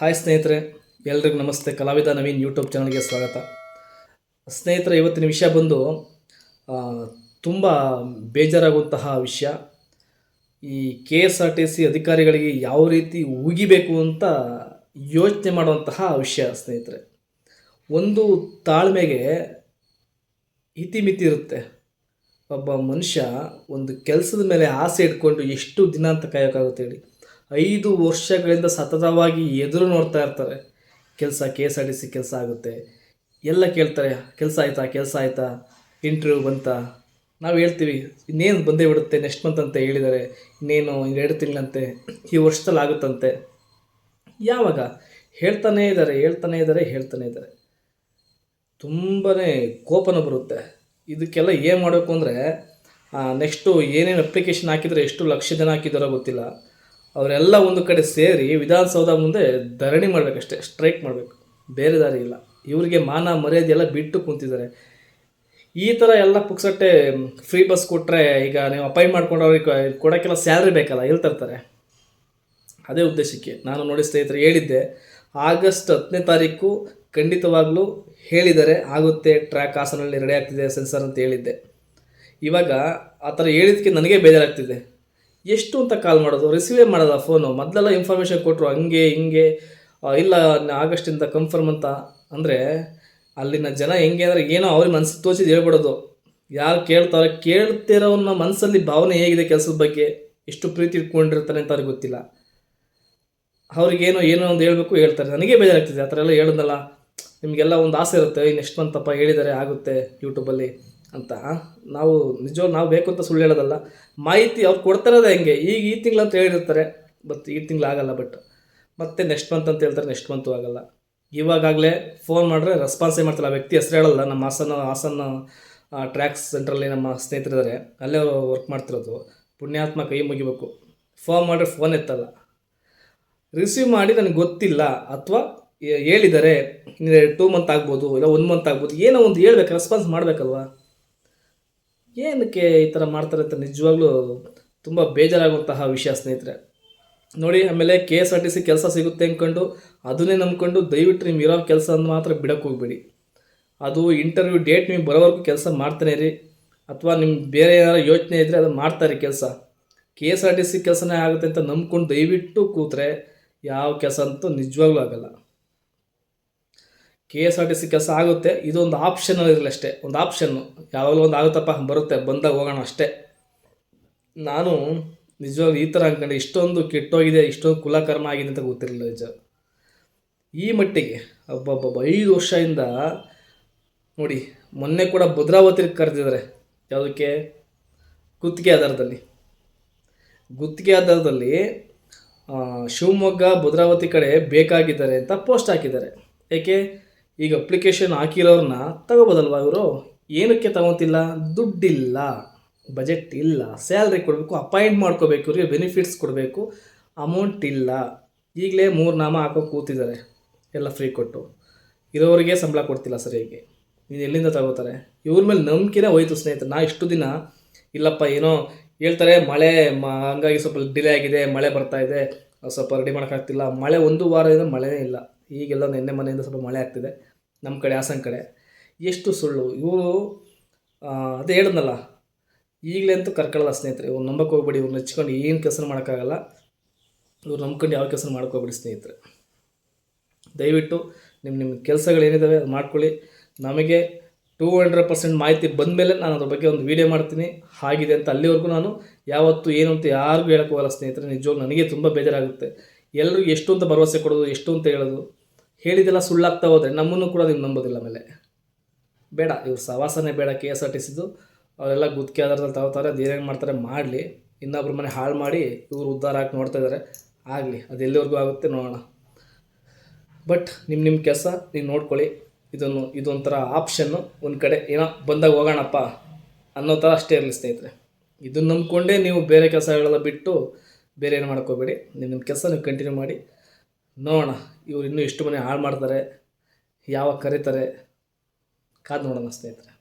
Hi ಸ್ನೇಹಿತರೆ, ಎಲ್ರಿಗೂ ನಮಸ್ತೆ. ಕಲಾವಿದ ನವೀನ್ ಯೂಟ್ಯೂಬ್ ಚಾನಲ್ಗೆ ಸ್ವಾಗತ. ಸ್ನೇಹಿತರೆ, ಇವತ್ತಿನ ವಿಷಯ ಬಂದು ತುಂಬ ಬೇಜಾರಾಗುವಂತಹ ವಿಷಯ. ಈ K S R T C ಅಧಿಕಾರಿಗಳಿಗೆ ಯಾವ ರೀತಿ ಉಗಿಬೇಕು ಅಂತ ಯೋಚನೆ ಮಾಡುವಂತಹ ವಿಷಯ ಸ್ನೇಹಿತರೆ. ಒಂದು ತಾಳ್ಮೆಗೆ ಇತಿಮಿತಿ ಇರುತ್ತೆ. ಒಬ್ಬ ಮನುಷ್ಯ ಒಂದು ಕೆಲಸದ ಮೇಲೆ ಆಸೆ ಇಟ್ಕೊಂಡು ಎಷ್ಟು ದಿನ ಅಂತ ಕಾಯೋಕ್ಕಾಗುತ್ತೆ ಹೇಳಿ. ಐದು ವರ್ಷಗಳಿಂದ ಸತತವಾಗಿ ಎದುರು ನೋಡ್ತಾ ಇರ್ತಾರೆ. ಕೆಲಸ K S R T C ಕೆಲಸ ಆಗುತ್ತೆ. ಎಲ್ಲ ಕೇಳ್ತಾರೆ, ಕೆಲಸ ಆಯ್ತಾ ಕೆಲಸ ಆಯ್ತಾ? ಇಂಟರ್ವ್ಯೂ ಬಂತಾ? ನಾವು ಹೇಳ್ತೀವಿ, ಇನ್ನೇನು ಬಂದೇ ಬಿಡುತ್ತೆ ನೆಕ್ಸ್ಟ್ ಮಂತ್ ಅಂತ ಹೇಳಿದ್ದಾರೆ ಇನ್ನೇನು ಎರಡು ತಿಂಗಳಂತೆ, ಈ ವರ್ಷದಲ್ಲಿ ಆಗುತ್ತಂತೆ. ಯಾವಾಗ? ಹೇಳ್ತಾನೇ ಇದ್ದಾರೆ ಹೇಳ್ತಾನೇ ಇದ್ದಾರೆ ಹೇಳ್ತಾನೆ ಇದ್ದಾರೆ ತುಂಬಾ ಕೋಪನ ಬರುತ್ತೆ. ಇದಕ್ಕೆಲ್ಲ ಏನು ಮಾಡಬೇಕು ಅಂದರೆ ನೆಕ್ಸ್ಟು ಏನೇನು ಅಪ್ಲಿಕೇಶನ್ ಹಾಕಿದರೆ ಎಷ್ಟು ಲಕ್ಷ ಜನ ಹಾಕಿದಾರೋ ಗೊತ್ತಿಲ್ಲ. ಅವರೆಲ್ಲ ಒಂದು ಕಡೆ ಸೇರಿ ವಿಧಾನಸೌಧ ಮುಂದೆ ಧರಣಿ ಮಾಡಬೇಕಷ್ಟೇ ಸ್ಟ್ರೈಕ್ ಮಾಡಬೇಕು. ಬೇರೆ ದಾರಿ ಇಲ್ಲ. ಇವರಿಗೆ ಮಾನ ಮರ್ಯಾದೆ ಎಲ್ಲ ಬಿಟ್ಟು ಕುಂತಿದ್ದಾರೆ. ಈ ಥರ ಎಲ್ಲ ಪುಕ್ಸಟ್ಟೆ ಫ್ರೀ ಬಸ್ ಕೊಟ್ಟರೆ ಈಗ ನೀವು ಅಪಾಯಿಂಟ್ ಮಾಡ್ಕೊಂಡು ಅವ್ರಿಗೆ ಕೊಡೋಕ್ಕೆಲ್ಲ ಸ್ಯಾಲ್ರಿ ಬೇಕಲ್ಲ ಎಲ್ಲಿ ತರ್ತಾರೆ ಅದೇ ಉದ್ದೇಶಕ್ಕೆ ನಾನು ನೋಡಿ ಸ್ನೇಹಿತರೆ ಹೇಳಿದ್ದೆ, ಆಗಸ್ಟ್ ಹತ್ತನೇ ತಾರೀಕು ಖಂಡಿತವಾಗಲೂ ಹೇಳಿದ್ದಾರೆ ಆಗುತ್ತೆ ಟ್ರ್ಯಾಕ್ ಹಾಸನಲ್ಲಿ ರೆಡಿ ಆಗ್ತಿದೆ ಸೆನ್ಸರ್ ಅಂತ ಹೇಳಿದ್ದೆ. ಇವಾಗ ಆ ಥರ ಹೇಳಿದ್ದಕ್ಕೆ ನನಗೆ ಬೇಜಾರಾಗ್ತಿದೆ. ಎಷ್ಟು ಅಂತ ಕಾಲ್ ಮಾಡೋದು? ರಿಸೀವೇ ಮಾಡೋದ ಫೋನು ಮೊದಲೆಲ್ಲ ಇನ್ಫಾರ್ಮೇಷನ್ ಕೊಟ್ಟರು ಹಂಗೆ, ಹಿಂಗೆ ಇಲ್ಲ ಆಗಸ್ಟಿಂದ ಕನ್ಫರ್ಮ್ ಅಂತ. ಅಂದರೆ ಅಲ್ಲಿನ ಜನ ಹೆಂಗೆ ಅಂದರೆ ಏನೋ ಅವ್ರಿಗೆ ಮನ್ಸಿಗೆ ತೋಚಿದ್ದು ಹೇಳ್ಬಿಡೋದು. ಯಾರು ಕೇಳ್ತಾರೆ ಕೇಳ್ತಿರೋನ ಮನಸ್ಸಲ್ಲಿ ಭಾವನೆ ಹೇಗಿದೆ ಕೆಲಸದ ಬಗ್ಗೆ. ಎಷ್ಟು ಪ್ರೀತಿ ಇಟ್ಕೊಂಡಿರ್ತಾನೆ ಅಂತ ಅವ್ರಿಗೆ ಗೊತ್ತಿಲ್ಲ. ಅವ್ರಿಗೇನೋ ಏನೋ ಒಂದು ಹೇಳಬೇಕು ಹೇಳ್ತಾರೆ. ನನಗೆ ಬೇಜಾರಾಗ್ತಿದೆ, ಆ ಥರ ಎಲ್ಲ ಹೇಳಿದ್ನಲ್ಲ ನಿಮಗೆಲ್ಲ ಒಂದು ಆಸೆ ಇರುತ್ತೆ ನೆಕ್ಸ್ಟ್ ಮಂತಪ್ಪ ಹೇಳಿದ್ದಾರೆ ಆಗುತ್ತೆ ಯೂಟ್ಯೂಬಲ್ಲಿ ಅಂತ. ನಾವು ನಿಜವಾಗ ನಾವು ಬೇಕು ಅಂತ ಸುಳ್ಳು ಹೇಳೋದಲ್ಲ. ಮಾಹಿತಿ ಅವ್ರು ಕೊಡ್ತಾರದೇ ಹೆಂಗೆ? ಈಗ ಈ ತಿಂಗಳು ಅಂತ ಹೇಳಿರ್ತಾರೆ. ಬಟ್ ಈ ತಿಂಗಳು ಆಗಲ್ಲ ಬಟ್ ಮತ್ತೆ ನೆಕ್ಸ್ಟ್ ಮಂತ್ ಅಂತ ಹೇಳ್ತಾರೆ ನೆಕ್ಸ್ಟ್ ಮಂತು ಆಗಲ್ಲ. ಇವಾಗಲೇ ಫೋನ್ ಮಾಡಿದ್ರೆ ರೆಸ್ಪಾನ್ಸೇ ಮಾಡ್ತಿಲ್ಲ ಆ ವ್ಯಕ್ತಿ ಹೆಸರು ಹೇಳಲ್ಲ, ನಮ್ಮ ಹಾಸನ ಹಾಸನ ಟ್ರ್ಯಾಕ್ಸ್ ಸೆಂಟ್ರಲ್ಲಿ ನಮ್ಮ ಸ್ನೇಹಿತರಿದ್ದಾರೆ. ಅಲ್ಲೇ ವರ್ಕ್ ಮಾಡ್ತಿರೋದು. ಪುಣ್ಯಾತ್ಮ ಕೈ ಮುಗಿಬೇಕು. ಫೋನ್ ಮಾಡಿದ್ರೆ ಫೋನ್ ಎತ್ತಲ್ಲ. ರಿಸೀವ್ ಮಾಡಿ ನನಗೆ ಗೊತ್ತಿಲ್ಲ. ಅಥವಾ ಹೇಳಿದ್ದಾರೆ ಟೂ ಮಂತ್ ಆಗ್ಬೋದು, ಇಲ್ಲ ಒನ್ ಮಂತ್ ಆಗ್ಬೋದು, ಏನೋ ಒಂದು ಹೇಳ್ಬೇಕು ರೆಸ್ಪಾನ್ಸ್ ಮಾಡಬೇಕಲ್ವಾ? ಏನಕ್ಕೆ ಈ ಥರ ಮಾಡ್ತಾರೆ ಅಂತ ನಿಜವಾಗ್ಲೂ ತುಂಬ ಬೇಜಾರಾಗುವಂತಹ ವಿಷಯ, ಸ್ನೇಹಿತರೆ. ನೋಡಿ, ಆಮೇಲೆ K S R T C ಕೆಲಸ ಸಿಗುತ್ತೆ ಅಂದ್ಕೊಂಡು ಅದನ್ನೇ ನಂಬ್ಕೊಂಡು ದಯವಿಟ್ಟು ನಿಮ್ಗೆ ಇರೋ ಕೆಲಸ ಮಾತ್ರ ಬಿಡೋಕ್ಕೆ ಹೋಗ್ಬೇಡಿ. ಅದು ಇಂಟರ್ವ್ಯೂ ಡೇಟ್ ನೀವು ಬರೋವರೆಗೂ ಕೆಲಸ ಮಾಡ್ತಾನೆ ರೀ ಅಥವಾ ನಿಮ್ಮ ಬೇರೆ ಏನಾರು ಯೋಚನೆ ಇದ್ದರೆ ಅದು ಮಾಡ್ತಾರೆ ಕೆಲಸ. K S R T C ಕೆಲಸನೇ ಆಗುತ್ತೆ ಅಂತ ನಂಬ್ಕೊಂಡು ದಯವಿಟ್ಟು ಕೂತ್ರೆ ಯಾವ ಕೆಲಸ ಅಂತೂ ನಿಜವಾಗ್ಲೂ ಆಗಲ್ಲ. K S R T C ಕೆಲಸ ಆಗುತ್ತೆ. ಇದೊಂದು ಆಪ್ಷನ್ ಇರಲಿ ಅಷ್ಟೇ. ಒಂದು ಆಪ್ಷನ್ನು ಯಾವಾಗಲೂ ಒಂದು ಆಗುತ್ತಪ್ಪ, ಬರುತ್ತೆ, ಬಂದಾಗ ಹೋಗೋಣ ಅಷ್ಟೇ. ನಾನು ನಿಜವಾಗ್ಲೂ ಈ ಥರ ಅಂದ್ಕೊಂಡೆ ಇಷ್ಟೊಂದು ಕೆಟ್ಟೋಗಿದೆ, ಇಷ್ಟೊಂದು ಕುಲಕರ್ಮ ಆಗಿದೆ ಅಂತ ಗೊತ್ತಿರಲಿಲ್ಲ ನಿಜ. ಈ ಮಟ್ಟಿಗೆ ಒಬ್ಬೊಬ್ಬ ಐದು ವರ್ಷದಿಂದ ನೋಡಿ, ಮೊನ್ನೆ ಕೂಡ ಭದ್ರಾವತಿಗೆ ಕರೆದಿದ್ದಾರೆ. ಯಾವುದಕ್ಕೆ? ಗುತ್ತಿಗೆ ಆಧಾರದಲ್ಲಿ. ಗುತ್ತಿಗೆ ಆಧಾರದಲ್ಲಿ ಶಿವಮೊಗ್ಗ, ಭದ್ರಾವತಿ ಕಡೆ ಬೇಕಾಗಿದ್ದಾರೆ ಅಂತ ಪೋಸ್ಟ್ ಹಾಕಿದ್ದಾರೆ. ಏಕೆ? ಈಗ ಅಪ್ಲಿಕೇಶನ್ ಹಾಕಿರೋರನ್ನ ತಗೋಬೋದಲ್ವಾ ಇವರು? ಏನಕ್ಕೆ ತಗೋತಿಲ್ಲ? ದುಡ್ಡಿಲ್ಲ. ಬಜೆಟ್ ಇಲ್ಲ. ಸ್ಯಾಲ್ರಿ ಕೊಡಬೇಕು ಅಪಾಯಿಂಟ್ ಮಾಡ್ಕೋಬೇಕು, ಇವ್ರಿಗೆ ಬೆನಿಫಿಟ್ಸ್ ಕೊಡಬೇಕು. ಅಮೌಂಟ್ ಇಲ್ಲ. ಈಗಲೇ ಮೂರು ನಾಮ ಹಾಕೋ ಕೂತಿದ್ದಾರೆ. ಎಲ್ಲ ಫ್ರೀ ಕೊಟ್ಟು. ಇರೋರಿಗೆ ಸಂಬಳ ಕೊಡ್ತಿಲ್ಲ ಸರಿಯಾಗಿ ನೀನು ಎಲ್ಲಿಂದ ತಗೋತಾರೆ? ಇವ್ರ ಮೇಲೆ ನಂಬಿಕೆನೇ ಹೋಯ್ತು ಸ್ನೇಹಿತರೆ. ನಾ ಇಷ್ಟು ದಿನ ಇಲ್ಲಪ್ಪ, ಏನೋ ಹೇಳ್ತಾರೆ, ಮಳೆ ಮ, ಹಂಗಾಗಿ ಸ್ವಲ್ಪ ಡಿಲೇ ಆಗಿದೆ, ಮಳೆ ಬರ್ತಾ ಇದೆ. ಸ್ವಲ್ಪ ರೆಡಿ ಮಾಡೋಕ್ಕಾಗ್ತಿಲ್ಲ. ಮಳೆ ಒಂದು ವಾರದಿಂದ ಮಳೆನೇ ಇಲ್ಲ. ಈಗೆಲ್ಲ ನಿನ್ನೆ ಮನೆಯಿಂದ ಸ್ವಲ್ಪ ಮಳೆ ಆಗ್ತಿದೆ. ನಮ್ಮ ಕಡೆ ಹಾಸನ ಕಡೆ, ಎಷ್ಟು ಸುಳ್ಳು. ಇವರು ಅದೇ ಹೇಳಿದ್ನಲ್ಲ, ಈಗಲೇ ಅಂತೂ ಕರ್ಕೊಳ್ಳಲ್ಲ ಸ್ನೇಹಿತರೆ. ಇವ್ರು ನಂಬಕ್ಕೆ ಹೋಗ್ಬೇಡಿ ಇವ್ರನ್ನ ಹಚ್ಕೊಂಡು ಏನು ಕೆಲಸ ಮಾಡೋಕ್ಕಾಗಲ್ಲ. ಇವ್ರು ನಂಬ್ಕೊಂಡು ಯಾವ ಕೆಲಸ ಮಾಡ್ಕೋಬೇಡಿ ಸ್ನೇಹಿತರೆ. ದಯವಿಟ್ಟು ನಿಮ್ಮ ನಿಮ್ಮ ಕೆಲಸಗಳೇನಿದ್ದಾವೆ ಅದು ಮಾಡ್ಕೊಳ್ಳಿ. ನಮಗೆ ಟೂ ಹಂಡ್ರೆಡ್ ಪರ್ಸೆಂಟ್ ಮಾಹಿತಿ ಬಂದ ಮೇಲೆ ನಾನು ಅದ್ರ ಬಗ್ಗೆ ಒಂದು ವೀಡಿಯೋ ಮಾಡ್ತೀನಿ. ಆಗಿದೆ ಅಂತ ಅಲ್ಲಿವರೆಗೂ ನಾನು ಯಾವತ್ತೂ ಏನು ಅಂತ ಯಾರಿಗೂ ಹೇಳೋಕ್ಕೆ ಹೋಗಲ್ಲ ಸ್ನೇಹಿತರೆ. ನಿಜವಾಗ್ಲೂ ನನಗೆ ತುಂಬ ಬೇಜಾರಾಗುತ್ತೆ. ಎಲ್ಲರಿಗೂ ಎಷ್ಟು ಅಂತ ಭರವಸೆ ಕೊಡೋದು, ಎಷ್ಟು ಅಂತ ಹೇಳೋದು ಹೇಳಿದೆಲ್ಲ ಸುಳ್ಳಾಗ್ತಾ ಹೋದರೆ ನಮ್ಮನ್ನು ಕೂಡ ನೀವು ನಂಬೋದಿಲ್ಲ ಆಮೇಲೆ. ಬೇಡ, ಇವ್ರು ಸವಾಸನೆ ಬೇಡ ಕೆ ಎಸ್ ಆರ್ ಟಿ ಸಿದು ಅವರೆಲ್ಲ ಗುತ್ತಿಗೆ ಆಧಾರದಲ್ಲಿ ತಗೋತಾರೆ, ಅದು ಏನೇನು ಮಾಡ್ತಾರೆ ಮಾಡಲಿ. ಇನ್ನೊಬ್ರ ಮನೆ ಹಾಳು ಮಾಡಿ ಇವರು ಉದ್ಧಾರ ಹಾಕಿ ನೋಡ್ತಾ ಇದ್ದಾರೆ ಆಗಲಿ, ಅದು ಎಲ್ಲಿವರೆಗೂ ಆಗುತ್ತೆ ನೋಡೋಣ. ಬಟ್ ನಿಮ್ಮ ನಿಮ್ಮ ಕೆಲಸ, ನೀವು ನೋಡ್ಕೊಳ್ಳಿ. ಇದನ್ನು, ಇದೊಂಥರ ಆಪ್ಷನ್ನು ಒಂದು ಕಡೆ ಏನೋ ಬಂದಾಗ ಹೋಗೋಣಪ್ಪ ಅನ್ನೋ ಥರ ಅಷ್ಟೇ ಇರಲಿ ಸ್ನೇಹಿತರೆ. ಇದನ್ನು ನಂಬ್ಕೊಂಡೇ ನೀವು ಬೇರೆ ಕೆಲಸಗಳೆಲ್ಲ ಬಿಟ್ಟು ಬೇರೆ ಏನು ಮಾಡ್ಕೋಬೇಡಿ. ನಿಮ್ಮ ನಿಮ್ಮ ಕೆಲಸ ನೀವು ಕಂಟಿನ್ಯೂ ಮಾಡಿ. ನೋಡೋಣ ಇವ್ರು ಇನ್ನೂ ಎಷ್ಟು ಮನೆ ಹಾಳು ಮಾಡ್ತಾರೆ ಯಾವಾಗ ಕರೀತಾರೆ ಕಾದು ನೋಡೋಣ ಸ್ನೇಹಿತರೆ.